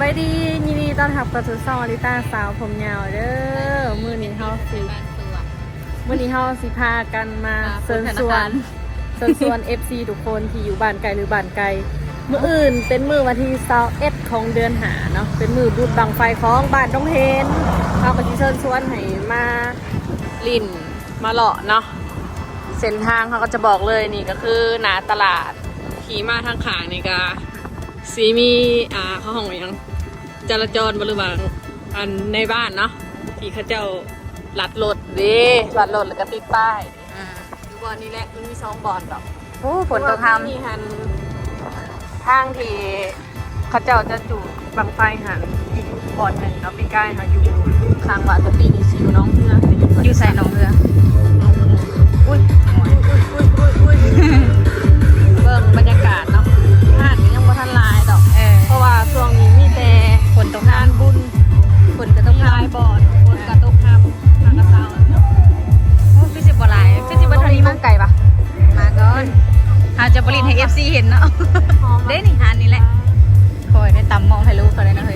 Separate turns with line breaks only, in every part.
บายดียินดีต้อนรับกับสู่ซองอลิต้าสาวผมยาวเด้อมื้อนี้เฮาสิ
บ้านตัว
มื้อนี้เฮาสิพากันมา
มา
เชิญ
พุทธ
ชว
ธานคาร
เชิญชวน FC ทุกคนที่อยู่บ้านไกลหรือบ้านไกลมื้ออื่นเป็นมื้อวันที่21ของเดือนหาเนาะเป็นมื้อบุญบังไฟของบ้านดงเฮนเฮาก็สิเชิญชวนให้มาลิ่นมาเลาะเนาะเส้นทางเขาก็จะบอกเลยนี่ก็คือหนาตลาดขี่มาทางขางนี่ก็สีมีอ่าเขาห้องว่าหยัง จราจรบริวารอันในบ้านเนาะที่เขาเจ้าลัดรถเด้ลัดรถแล้วก็ติดป้ายดูบอลนี่แหละมันมีสองบอลดอก
โอ้ฝนตก
มี
ทำ
หันทางที่เขาเจ้าจะจูดบังไฟหันอีกบอลหนึ่งเนาะปีกายค่ะอยู่ข้างวัดแต่ปีนี้ชิวน้องเพื่อน
อยู่ใส่หนองเรือ
อุ้ยอุ้ยอุ้ยอุ้ยอุ้ยเบิ่งบรรยากาศเนาะห้านนี้ยังบ่ทันหลายดอก
เออ
เพราะว่าช่วงนี้มีแต่
ฝ นตก
งานบุญ
ฝนก็ตก
มี
ทำ
ลายบอร์ดบนกระตกห้ามทางกระเตา
โอ้คือสิบบ่หลายคือสิบบ่ทันนี้
มั
มั้
น
ง
ไก่ปะ
มาก่อนอาจจะบรินให้ FC เห็นเนาะเด้นี่หานนี่แหละคอยได้ตำมองให้ลูกเขาเลยนะ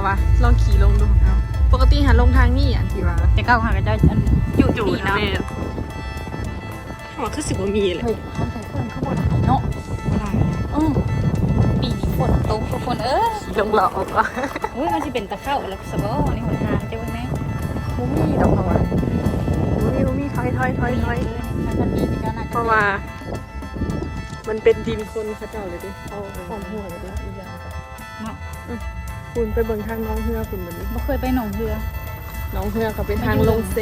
มีบ่วะลองขี่ลงดูปกติหันลงทางนี่อันที่ว่า
แต่เก้าหาก็จะอันอยู่จูดเนาะ
แม่ว่าคือสิบ่มีเลย
เฮ้ยมันใส่เครื่องข้างบนเนาะอือปีนี้ฝนตกทุกคนเอ้ย
ลงหลอกก็
เฮ้ยมันสิเป็นตะเข้าแล้วสบอนี่หนทางเจ้าแม่
บ่มีดอกเขาอะบ่มีบ่มีถอยถอยถอยถอย
มันจะมีเจ้าน่า
เพราะว่า มันเป็นดินคนเขาเจ้าเลยดิเขาหอมหัวเลยดิ คุณไปเบิ่งทางน้องเฮือคุณแบบนี้
บ่เคยไปหนองเรือ
น้องเฮือเขาเป็นทางลงเซ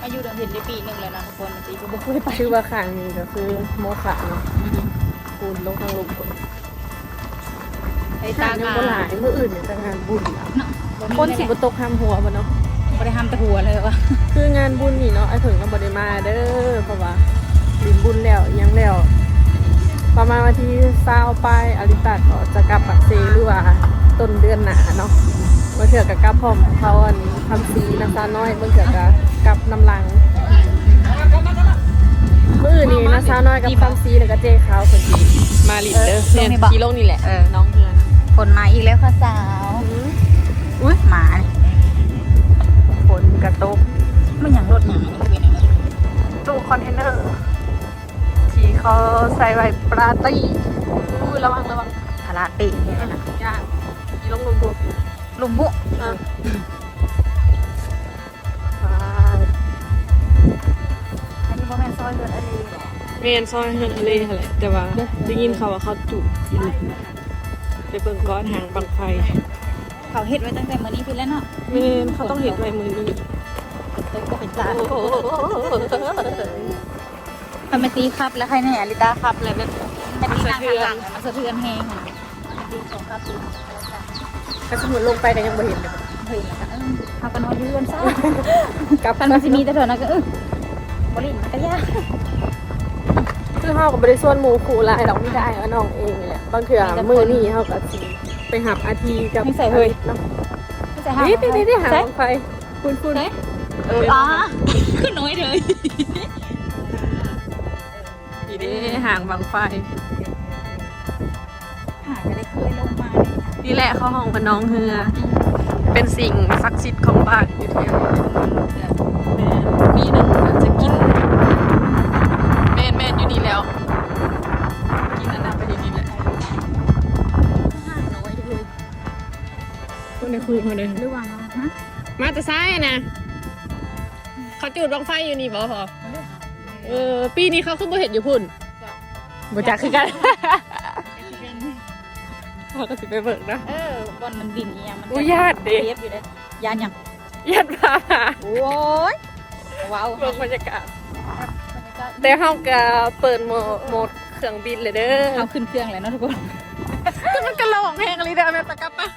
มาอยู่เดือนเห็นได้ปีหนึงเลยนะทุกคนจีก็บ่เคยไป
ชื่อว่าข้างนี้ก็คือโมขะเนาะคุณลงทางลงคน
ไป
ทา
ตาง
ยัง
กา
บ่หลายเมื่ออื่นเนี่ยจะงานบุญอะ
เนาะ
คนสิบ่ตกห้ามหัวบ่เนาะ
บ่ได้ทำแต่หัวเลยว่ะ
คืองานบุญนี่เนาะไอ้ถึงก็บ่ได้มาเด้อเพราะว่าลินบุญแล้วยังแล้วประมาณวันที่เศร้าไปอาริตาก็จะกลับปักเซหรือว่า ต้นเดือนหนาเนาะเมื่อเถื่อกับกลับพร้อมเขาอันทำสีน้ำตาน้อยเมื่อเถื่อกับกลับน้ำลังมื่ออื่นนี่นะซาน้อยกับทำสีแล้วก็เจขาวคนดีมาลินเด้อเนี่ยขี่ลงนี่แหละ
เออ
น้องเพื่อน
ฝนมาอีกแล้วค่ะสาว
อุ้ย
หมานี่
ฝนกระตก
มันหยังรถหยังนี่เป็นยังไง
ตู้คอนเทนเนอร์ที่เขาใส่ไว้ปราตี้อุ้ยระวังระวัง
พาราตินี่นะ
ย่าง ขี่ลงลงดู
ลุมบุ
อะไป
อันนี้บ่แม่นซอยเลือดอันนี้หรอ
เมนซอยเฮนเลยอะไรแต่ว่าได้ยินเขาว่าเขาจุดกินไปเบิ่งก้อนหางบังไฟ
เขาเฮ็ดไว้ตั้งแต่มื้อนี้พี่แล้วเนาะ
เมนเขาต้องเห็นไว้มือนี้
ตกก็เป็นตา
โอ้โห
มันมาตีครับแล้วใครแน่อลิตาครับแล้วแบบมันตีหน้าข้างหลังมันสะเทือนแฮงอะตีสองครับ ตี
กระสมุนลงไปกันยังบ่เห็นเลย
เฮ้ยแล้วก็เออเอากันนอนอยู่เรือนซ่าก
ลับ
กันมันสิมีแต่เถอะนะก็เออบ่ลิ้นมันก็ยาก
คือเฮากับบริส่วนหมู่ขู่หลายดอกไม่ได้เอาน้องเองนี่แหละบางเถื่อมือนี่เฮาก็สิไปหับอาทีกับ
ไม่ใส่เฮ้ย
นาะ
ไม่ใช่ห้า
นี่นี่นี่หาง
ใช่
บังไฟคุณคุณ
ใช่เอออ๋อคือน้อยเลย
นี่เด้หางบังไฟ นี่แหละเขาห้องพน้องเฮือ เป็นสิ่งศักดิ์สิทธิ์ของบ้านอยู่แถวนี้แม่ปีหนึ่งอาจจะกินแม่นแม่นอยู่นี่แล้ว กินอันนั้นไปที่นี่แหละ
ห้าน้อยเลย
คนในคุยมาเลย
หรือว่าฮะ
มาแต่ซ้ายอะนะเขาจุดบังไฟอยู่นี่บ่พอเออปีนี้เขาขึ้นบ่เห็นอยู่พุ่นบ่จักคือกัน เขาก็สิไปเบิกนะ
เออบอลมันดินอีหยังมัน
อุ้ยญาติดิ
เทียบอยู่เลยยานหยัง
ญาติพา
โอ้ยว้าว
เบิกบรรยากาศ
บรรยาก
แต่เฮาก็เปิดโหมดโหมดเครื่องบินเลยเด้อ
เอาขึ้นเครื่องเลยเนาะทุกคน
แต่มันก็ลงแพงเลยเด้อแม่ตะกลับปะ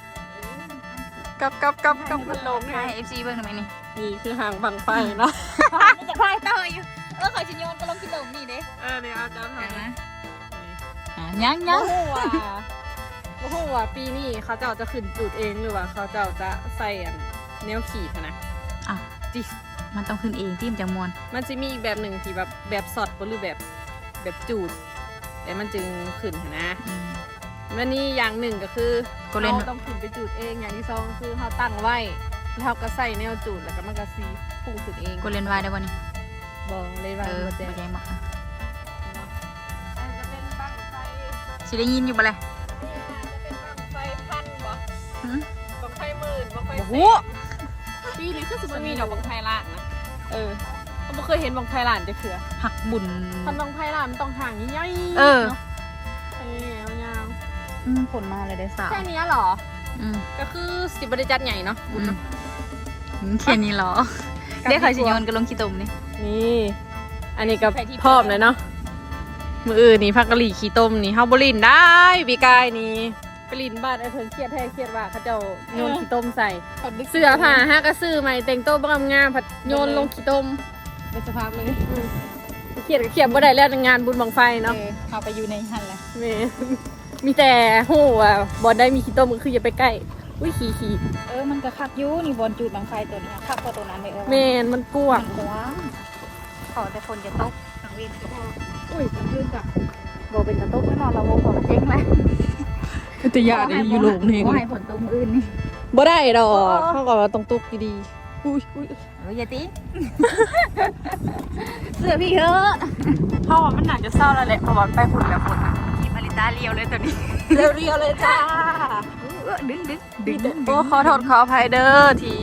กลับกลับกลับกลับมันลงแพ
ให้
ง
เอฟซีเบิ่งทำไมนี่
นี่คือหางบังไฟเนาะ
มันจะพายต่ออยู่เออขอยชิโยนก็ลงที่ลงนี่เด้
เออเนี่ยอาจารย์
เห็นไหม
ทำ
อะยัง
ยั
ยังง
โอ้โหว่ะ โอ้โหว่ะปีนี้เขาเจ้าจะขึ้นจุดเองหรือว่าเขาเจ้าจะใส่อันแนวขีดอะนะ
อะ
จิ
มันต้องขึ้นเองที่มันจะมวน
มันจะมีอีกแบบหนึ่งที่แบบแบบสอดหรือแบบแบบจูด แต่มันจึงขึ้นหั้นนะ
อืม
วันนี้อย่างหนึ่งก็คือ
ก็เล่น
ราต้องขึ้นไปจูดเองอย่างที่สองคือเขาตั้งไว้แล้วเขาก็ใส่แนวจูดแล้วก็มันก็ซีพุ่งขึ้นเอง
กูเล่นวายได้บ่นี่
บอเลยว่า
เออ
บ่
บ่
แจ้ง
ใจหมอกอะ
อันจะเป็นบังไฟ
สิได้ยินอยู่บ่เลย โอ้โห
แสนปีนี้คือสมมติมีดอกบังไฟล้านนะเออเขาไม่เคยเห็นบังไฟล้านจะเถื่อ
หักบุญ
พันบังไฟล้านมันต้องห่างใหญ่ๆ
เออ
นาะเออยาว
อืมผลมาเลยได้สา
ๆ
ว
แค่เนี้ยเหรอ
อืม
ก็คือสิบริจัดใหญ่เนาะบุญเนาะ
อืมแค่นี้เหรอ
กลับ
ได้ขอย
ดี
ชิ
กว่า
โยนก็ลงขี้ตมนี่
นี่อันนี้ก็
ไปที่
พร้อมเลยเนาะมืออื่นนี่พักกะหรี่ขี้ต้มนี่เฮาบรินได้ปีกายนี่กะห ลินบ้านไอ้เพิ่นเครียดแท้เครียดว่าเขาเจ้าโยนขี้ต้มใส่เสื้อผ้าห้ากระซื้อใหม่แต่งโต๊ะบ้างงามผัดโยนลงขี้ต้ม
เป็นสภาพเลย
อืมเครียดก็เครียดบ่ได้แล้วงานบุญบังไฟเนาะ
เข้าไปอยู่ในหันเลย
แม่มีแต่ฮู้ว่าบ่ได้มีขี้ต้มก็คืออย่าไปใกล้อุ้ยขี้ขี้
เออมันก็คักอยูนี่บอลจูดบางไฟตัวนี้คักกว่าตัวนั้นเลยเออ
แม่นมันกวาง
มันกว้างขอแต่คนจะตกสังเวียนก็พอ
อุ้ยมันคือกับบ่เป็นกระ
ต
ตุ
ก
ก
ไม่นอนเราวงขอเจ๊งเลย
แต่ยาได้อยู่โลงนี่
ขอให้ผลตรงอื่นนี่
บ่ได้ดอกเฮาก็ว่าต้องตุกดีๆอุ้ยอุ้ย
เอออย่าตีเสื้อพี่เถอะ
เฮาว่ามันน่าจะเศร้าแล้วแหละเพราะว่าไปฝุ่นแล้วฝุ่น
ทีมอลิตาเลียวเลยตัวนี้
เรียวๆเลยจ้า
เออดึงดึงดึง
โอ้ขอโทษขออภัยเด้อที่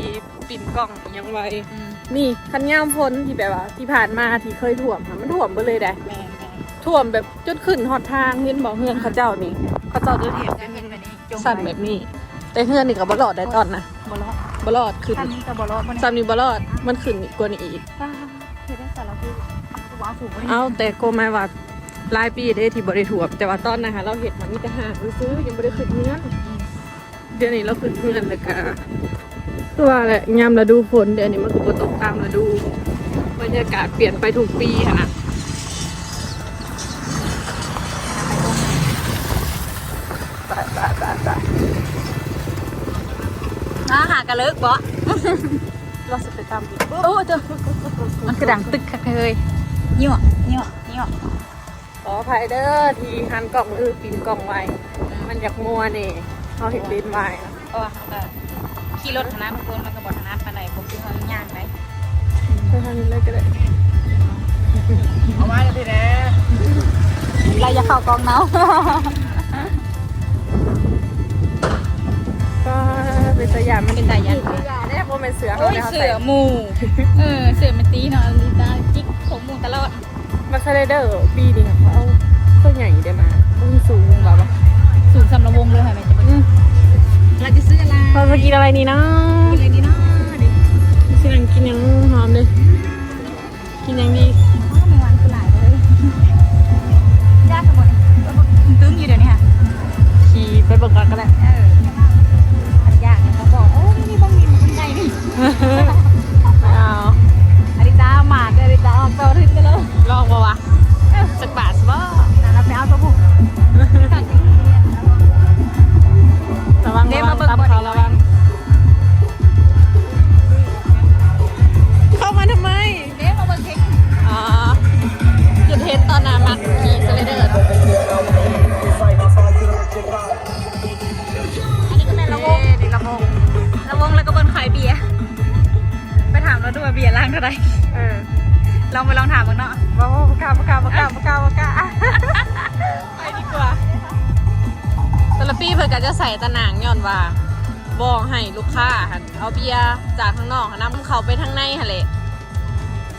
ปิ่นกล้องยังไว
อืม
นี่คันย่ามฝนที่แบบว่าที่ผ่านมาที่เคยท่วมค่ะมันท่วมไปเลยได้
แม่แม่
ท่วมแบบจนขึ้นหอดทางเงินบอกเฮือนเขาเจ้านี่เขาเจ้าจะเห็น
จะเห็นแบบนี้จง
สั่นแบบนี้ แต่เฮือนนี่ก็บ่รอดได้ตอนนะ
บอลอด
บ่รอดขึ้น
ท่านนี้กับบอลอดปะเนี่ย
ซ้ำนี่บ่รอดมันขึ้นอีกกว่านี้อีก
ป้าเฮ็ดได้สารพัดว้าวสูงปะเนี่ย
เอาแต่โกไม่ว่าหลายปีเด้ที่บ่ได้ท่วมแต่ว่าตอนนั้นค่ะเราเห็นมันมีแต่หาดซื้อๆยังบ่ได้ขึ้นเฮือนเดี๋ยวนี้เราขึ้นเฮือนแล้วก็คือว่าแหละยามฤดูฝนเดี๋ยวนี้มันก็บ่ตกตามฤดู บรรยากาศเปลี่ยนไปทุกปีค่ะ ไปไปไปไป
อ่าหากระเลิกบ่
เราจะไปตามอีกโอ้เจ้า
มันคือดังตึกคักเลยยั่วยั่วยั่ว
ขออภัยเด้อที่หันกล่องมือปินกล่องไว้มันอยากมัวนี่เขาเห็นดินไว้นะ
เพราะว่าเขาก็ขี่รถธนาทุกคนมันก็บอกธนาปานใดผมคือเขาย่างไป
ไปทางนี้เลยก็ได้
เอาไว้เลยพี่แน่เราจะเข้ากองเนา
ก็ เป็นตะยานมัน
เป็นตายัน
ตะยานเนี่ยโมเป็นเสือ
โอ้ยเสือหมูเออเสือมันตีเนาะลิตาจิกผมหมูตลอด
มาสไลเดอร์ปีนี้เขาเอาตัวใหญ่ได้มาต้งสูงแบบว่า
สูงสำหรับวงเลยค่ะแม่จะ
อืม
เราจะซื้ออะไร
เราจะกินอะไรนี่นะ
กินอะไรดีเนาะดิ
สินังกินยังหอมเลยกินยังดี
ไม่หวานคือหลายเลยยากสมุนตึ้งอยู่เดี๋ยวนี้ค่ะ
ขี่ไปเบิกก่อนก็ได้
นี่บ้องมีคนใหญ่นี่
ไม่เอา
อริตาหมาดอริตาออาไปเอา
ทิ้
ง
ไป
แล้วาหันเอา
เบียร์จากข้างนอกหันนำเขาไปทางในหั่นเละ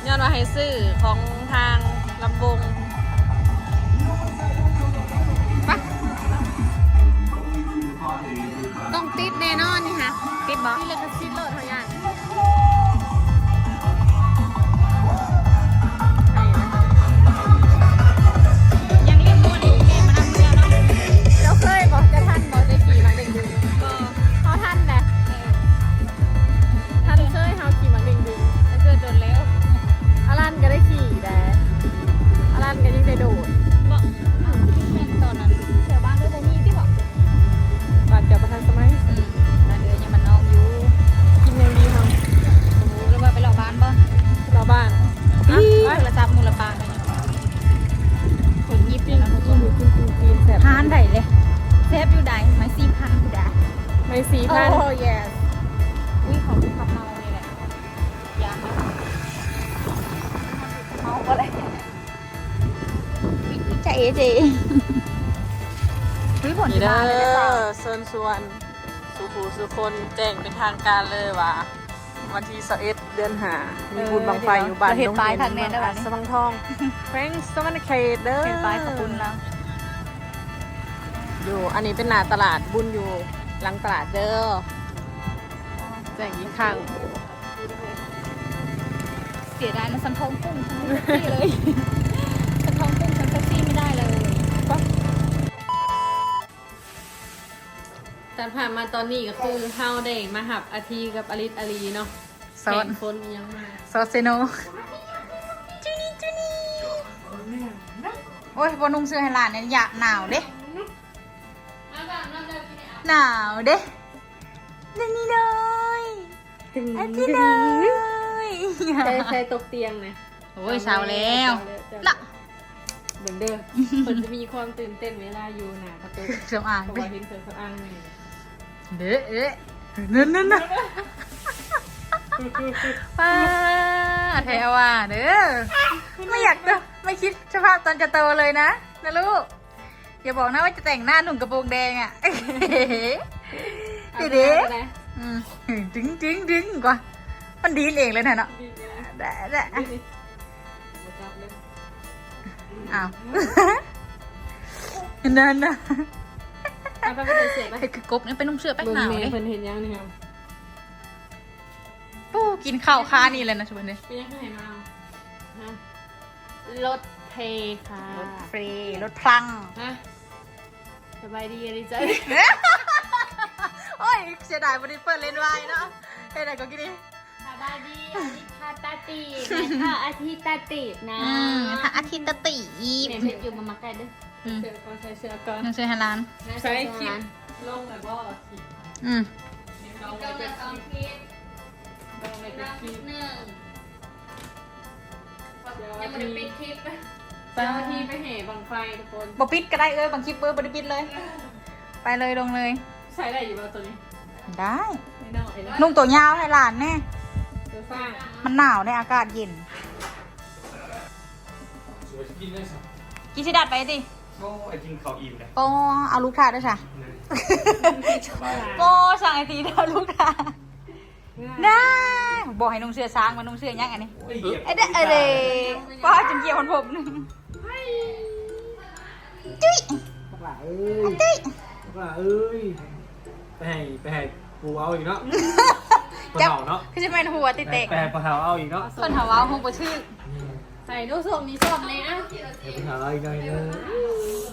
ย้อนว่าให้ซื้อของทางลำบงไปต้องติดแน่นอนนี่ค่ะ
ติดบอก
ที่เลยก็ซิดโหลดเขาอย่า
เชิ
ญชวนสุขูสุคนแจ้งเป็นทางการเลยว่าวันที่21เดือนหามีบุญบังไฟอยู่บ้าน
เห็นปลายทางแนนได้
บ้า
ป่ะ
สมังทองแฟงสมันเขตเด้อ
เห็นปลายขอบคุณแล้ว
อยู่อันนี้เป็นหน้าตลาดบุญอยู่หลังตลาดเด้อแจ้งอีกครั้ง
เสียดายนะสันทองกุ้งฉันไม่เซ็กซี่เลย กา
รผ่านมาตอนนี้ก็คือเฮาได้มาหับอาทีกับอลิสอาลีเนาะ
สวัส
แข่
ดี
งคนยังมา
ซอสเซโนจูนี่จูนี่โอ้ยบนุ่งเสื้อให้หลานเนี่ยอยากหนาวเด้หนาวเด้นี่นี่เลยอาทิตย์เลย
ใช้ใช้ตกเตียงนะ
โอ้ยเช้าแล้ว
ละ
ละ
เหมือนเดิมคนจะมีความตื่นเต้นเวลาอยู่หนาประตู
เครื่องอ่าง
เพราะ
เด้
ว่าเห็นเครื่องสำอางนี่
เด้เอ๊ะนั่นนั่นนั่นป้าเทว่าเด้อไม่อยากจะไม่คิดสภาพตอนจะโตเลยนะนะลูกอย่าบอกนะว่าจะแต่งหน้าหนุ่มกระโปรงแดงอะเดี๋ยวเดี๋ยว
อาไปนะ
อืมดึงดึงดึงกว่ามันดีนเองเลยนะเนาะได้ได้
เอ้า
วนั่นนะ
ไปไปเสียไป
เฮ้ยคือกบเนี่ยเป็นนุ่งเสื้อแป้ง
เบิ่ง
หนาว
เม
เลย
ย์เพิ่นเห็นยังนี่ครับ
ปู้กินข้าวค้านี่เลยนะชุบนี้
เป็นยังไงมาฮะรถเพค่ะ
รถฟรีรถพลัง
ฮะสบายดีอะไรจ๊ะ
โอ้ยเสียดายวันนี้เปิดเลนไวน์เนาะเฮ้ยไหนก็กินดิ
สบายดีอาทิตย์ตาตินะคะอาทิตย์ตาตินะ
อืมถ้าอาทิตย์ตะตี
แม่เพชรอยู่มามาใกล้เด้อ
อืม
เสื้อก่อนใส่เสื้อก่อน
นุ่งเสื้อให้ร้าน
ใช้คลิปลงแบบว่าคลิป
อืม
ลงไป
เจ้า
เป็
ละ
น
สอง
คลิป
คลิป
ลงไปเป็นคลิป
หนึ่ง
เดี๋ยว
ยังไม่ได้ปิดคลิป
เจ้าหน้าที่ไปแห่บังไฟทุกคน
บอปิดก็ได้เอ้ยบางคลิปเบอร์บริปิดเลย ไปเลยลงเลย
ใช้ได้อยู่ป่ะตัวนี้
ได้
ไม่น้อยนะ
นุ่งตัวยาวให้หลานแน่
เดี๋ยวสร้าง
มันหนาวในอากาศเย็นกินสิดัดไปสิ
โอ้ไอ้กินข้าวอิ่มเลย
โป้เอาลูกทาด้วยจ้ะโป้สั่งไอตีเดียวลูกทาได้บอกให้นุ่งเสื้อช้างมานุ่งเสื้อยังอันนี้
โอ้ยเหยียบ
ไอ้เด็กไอ้เด็กป้าจนเกี่ยวคนผมหนึ่งจุ๊ย
บักหล่าเอ้ย
จุ๊ย
บักหล่าเอ้ยไปให้ไปให้ปูเอาอีกเนาะปะ
จับ
เถาเนาะ
คือจะเป็นหัวติดเตะ
ไปให้ปะเถาเอาอีกเนาะ
คนหาว่าคงบ่ชื่อ
ใส่ดูส้มนี่ส้มเลยอะ
ให้ปะเถาเอาอีกหน่อยเด้อ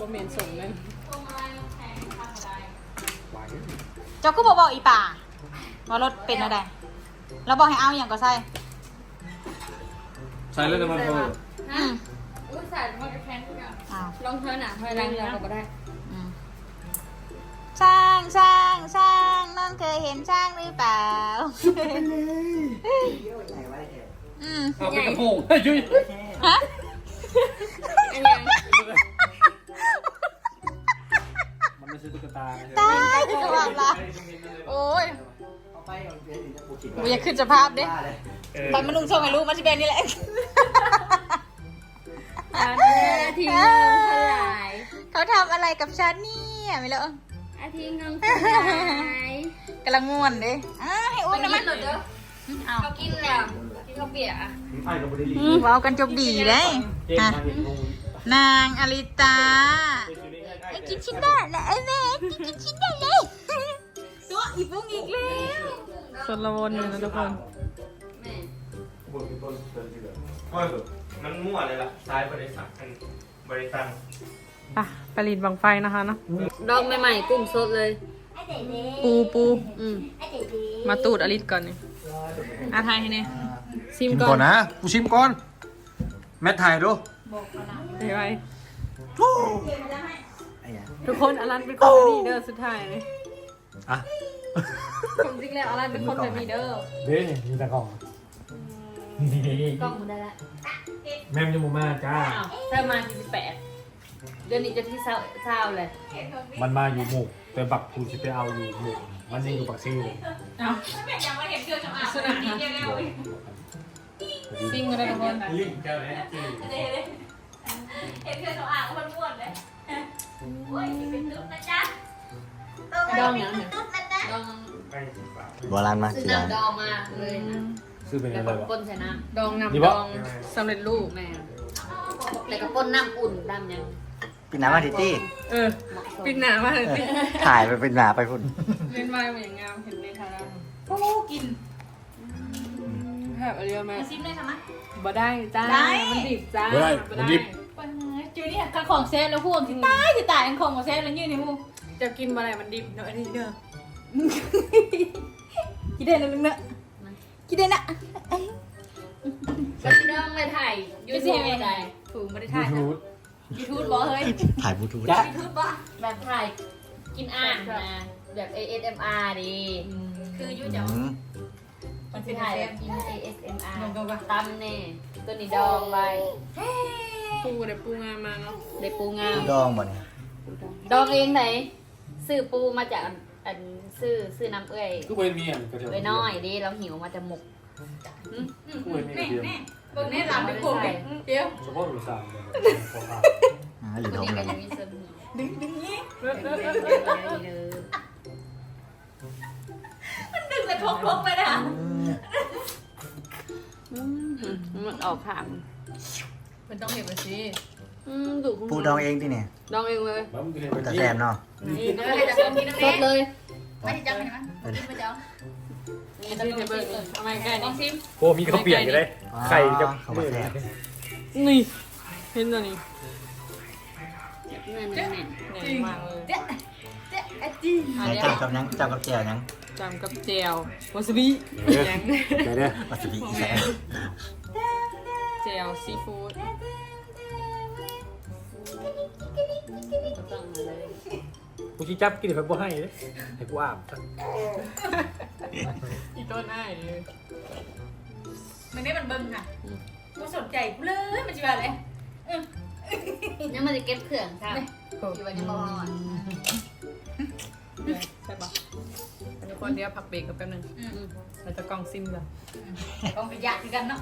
บะ
เหม็นส่งเลย
ไหว
เจ้าก็บอกบอกอีป่าว่ารถเป็นอะไรแล้วบอกให้เอาอย่างก็ใส่
ใส่เลยน้ำมันพอ
อืม
อุ้ยใส่มันจะแข็งทุกอย่าง
อ้าว
ลองเท่าหนาเท่าไรเราก็ได้
อืมช่างช่างช่างน้องเคยเห็นช่างหรือเปล่าอืม
เอาไปกระโปรงเฮ้ยยุ้ย
ฮะ
อันนี้
มั นไม่ใช่ตุ๊กตา
ตายกระบาดละโอ้ยกูอยากขึ้นสภาพเด้
เออ
ตอนมันนุ่งโชว์ให้รู้มันสิเป็นนี่แหละ
อาทิตย์หนึ่งเท่าไหร่
เขาทำอะไรกับฉันเนี่ยไม่รู้
อาทิตย์หนึ่งเท่าไหร่
กำลังง่วนเด้อ่าให้อุ้มนะมัน
เด้อ
เอา
เขากินแล้วกินข้าวเปียกอะ
ไอ้กับบริลี
ว้าวกันจบดีเลย
เจ๊
ฮะ
ทางเห็นงู
นางอลิตา
ไปอยู่ในเงื่อนไข
ไอ้กินชิ้นได้นะไอ้แม่กินชิ้นได้เลยตัวอีปุ้งอีกแล้ว
ส่วนละวนอยู่นะทุกคน
แม่
ก็มันมั่วเลยล่ะซ้ายบริษัทกันบริษัท
ไปผลิตบังไฟนะคะเนาะ
ดอกใหม่ๆกุ้งสดเลย
ปูปู
อืม
มาตูดอลิสก่อนนี่อาทายให้เนี่ยชิม
ชิม
ก่
ก่
อ
อนนนะกูชิมก่อน แม่ถ่ายดู
ไปไป ทุกคนอลันเป็นคนแบบนี้เด้อสุดท้ายเลย
อะ
ผมจริงแล้วอลันเป็นคนแบบนี้เด้อ
เด้มีตะกล่องนี่
กล้องมันได้ละ
แม่มจะมูมาจ้า
อ้าวเธอมาที่แปดเดือนนี้จะที่เศร้าเศร้าเลย
มันมาอยู่หมู่แต่บักกูจะไปเอาอยู่หมู่มันยังอยู่ปักซี่เลย
ซิงกันเลยทุกคน
ลิงเจ้าแม่
ไอ
เห็นเพื่อนเขาอ่างมันม่วนเลยโอ้ยสิเป็นตุ๊ดนะจ๊ะ
ดองยังไง
ตุ๊ดนะจ๊ะ
ดอง
โบราณมา
ซื้อ
กี่ร้าน
น้ำดองมาเลยนะ
ซื้อเป็น
แล้ว
อะไร
ก็
วะ
ป้นใส่น้
ดอง
นี่
น้ำ
บ่
ดองสำเร็จรูปำ
แม่ แล้วก็ป้นน้ำอุ่นดำยัง
ปิดน้ำมาทิตี้
เออ
เหมาะสม
ปิดหนามาเลย
เออถ่ายไปเป็นหนาไปพุ่น
เล่นไม้มาอย่างงามเห็นในทารา
โอ้กิน
แบบอะไรมา
มาซิมเลยค่ะมะ
บ่ได้จ้า
ได้
มันดิบจ้า
บ่ได้มันดิบ
ปัญหา จูนี่ข้าของเซฟแล้วพวกที่ตายที่ตายอันของของเซฟแล้วยืนในมู
จะกินบ่ได้มันดิบเนาะอันนี้เด้อ
กินได้แล้วนึงเนอะกินได้นะ
ก็พี่น้องเลยถ่ายยูทูบอะไร
ถูกไม่ได้
ยู
ถ่ายนะ
ทูบ
ยูทูบบอกเฮ้ย
ถ่ายบลูทูธ
จ้ะ
ยูทูบปะ
แบบถ่ายกินอ่างนะแบบ ASMR ดี
คือยู
อื
จะ
ม
มัน
คื
เป็น
อถ่าย
เซ
แบ
ฟ
บกิน ASMR
ลงกันปะ
ตำเนี่ยตัวนี้ดองไว้
ปูได้ปูงามมาเนาะ
ได้ปูงาม
ดองบ่เนี่ย
ดองเองไหนซื้อปูมาจากอันอันซื้อซื้อน้ำเอ้ย
ทุกคนมีอะกระเทียม
เอ้ยน้อยดิเราหิวมาจะหมก
ทุกคนมีกระเทียม
เบิ่งแน่หลังไปกลุ่มดิเดี๋ยว
เฉพาะหมูสามเลยขอผ่าน
อ่าหรือ
ตัว
ดอง
นี้
เล
ก็
ย
จะมีเสริมหิว
ดึงดึงนี้ดึงแต่ทกทกไปนะ
อืม
มันออกขาง
มันต้องเห็นมันสิ
อืมดุ
ปูดองเองที่เนี่ย
ดองเองเลย
แล้วมันก็เห็น
แต่แซมเนาะ
นี่
เอ
นะ
อจะกินน้ำ
ส
แด
ด
ง
เลย
ไม่ได้จับเห็นไหมกินไปจับ
นี่ที่เทเบิลทำไมใกล้
ลอ
นี่
งซิม
โอ้มีข้าวเปียกอยู่เลยไข่กับ
เขามาแซม
นี่เห็นตัวนี้
เงินแน่น
แน่นมากเลย
เจ๊ะเจ๊ะไอ้จี
อัน
ไหน
นี้
จับกับยังจับกับแจวยัง
จำกับเจลวาซาบิยัง
เดี๋ยวเนี่ย
วัสบิอีแซม
เจลซีฟู้ด
ก็ต้องมาเลย
กูชี้จับกินแบบบ่ให้เลยให้กูอาบซะ
อีต้นอ้ายเลย
มันได้มันเบิ่งค่ะกูสนใจกูเลยมันจะว่าอะไร
ยังมันจะเก็บเครื่องครับอยู่วันนี้บ่ฮอด
ใช่ปะอันนี้คนเดียวพักเบรกกันแป๊บนึงเราจะกล้องซิมกัน
กองขยะคือกันเนาะ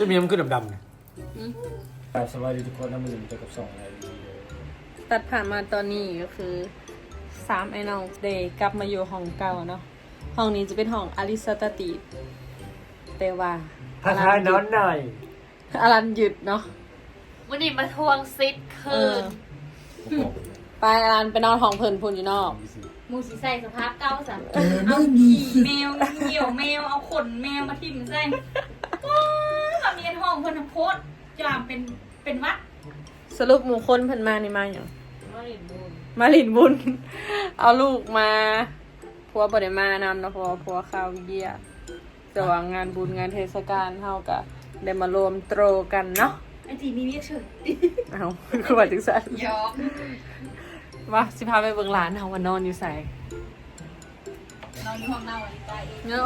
ปู
ตัวเมียมันขึ้นดำๆเนี่ยสวัสดีทุกคนนะมือเจอกับสองอะไร
ตัดผ่านมาตอนนี้ก็คือสามไอ้น้องเดย์กลับมาอยู่ห้องเก่าเนาะห้องนี้จะเป็นห้องอลิสตาติแต่ว่า
ถ้าทายนอนหน่อย
อลันหยุดเนาะ
วันนี้มาทวงซิด
เอ
คื
อ นไปอลันไปนอนห้องเพิ่นพูนอยู่นอก
มูสีใส่สภาพเก่าสัน
เอาขี่แมวเหี่ยวแมวเอาขนแมวมาทิ่มใส่ ว้าวมีห้องเพิ่นโพสจามเป็นเป็นวัด
สรุปหมู่คนเพิ่นมานี่มาอย่าง
ไม่ได้บุญ
มาหลินบุญ เอาลูกมาพัวบ่ได้มานำเนาะเพราะว่าพัวข้าวเยี่ยแต่ว่างานบุญงานเทศกาลเฮาก็ได้มารวมโตรกันเนาะ
ไอ้จีมีเมียเฉย
เอาคือว่าจังซั่น
ยอก
ว่าสิพาไปเบิ่งร้านเฮาว่านอนอยู่ไส
นอนอยู่ห้องเน่าอันนี้ตายเอง
เนา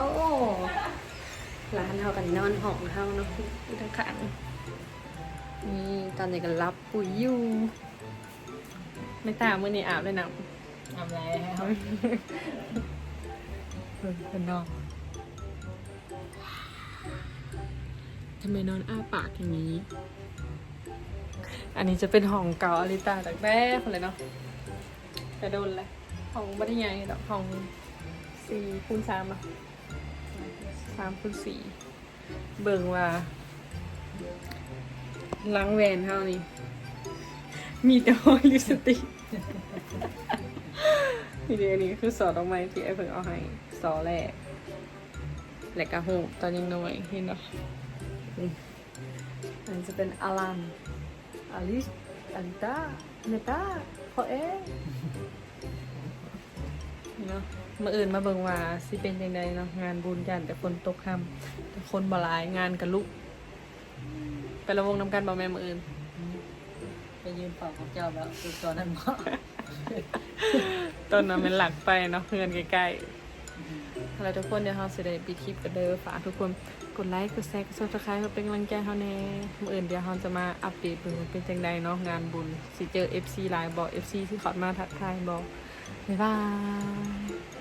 ร้านเฮากันนอนห้องเฮาเนาะอยู่ทางข้งนี่ตอนนี้ก็รับปุ๋ยอยู่ไม่ตามมือนี้อาบเลยนะ
ทำไร
เป็นนอนทำไมนอนอ้าปากอย่างนี้ อันนี้จะเป็นห้องเก่าอลิตาจากแม่คนเลยเนาะกระโดนเลยห้องบัตรใหญ่ดอกห้องสี่คูณสามอะ สามคูณสี่เบิ่งว่าล้างแวนเท่านี้ มีแต่ห้องลิปสติกทีเดียวนี้คือสอดออกมาที่ไอ้เพิ่งเอาให้สอแรกและกระหูตอนยังน้อยเห็นเนาะนี่อันจะเป็นอลันอลิสอลิตาเนตาพอเอ เนาะมาอื่นมาเบิ่งว่าสิเป็นยังไงเนาะงานบุญยันแต่คนตกคำแต่คนบ่หลายงานกับลุก ไประวงนำกันบ่แม่มาอื่น
ไปยืนเป่าของเจ้าแล้วคือตัวนั้นเหมาะ
ต้นนั้นเป็นหลักไปเนาะเพื่อนใกล้ๆแล้วทุกคนเดี๋ยวเราสิได้ปิดคลิปกันเด้อฝากทุกคนกดไลค์กดแชร์กดซับสไครต์เพื่อเป็นกำลังใจให้เราแน่มื้ออื่นเดี๋ยวเราจะมาอัปเดตเบิ่งว่าเป็นจังใดเนาะงานบุญสิเจอ FC หลายบอก FC ที่เขอมาทักทายบ 拜拜。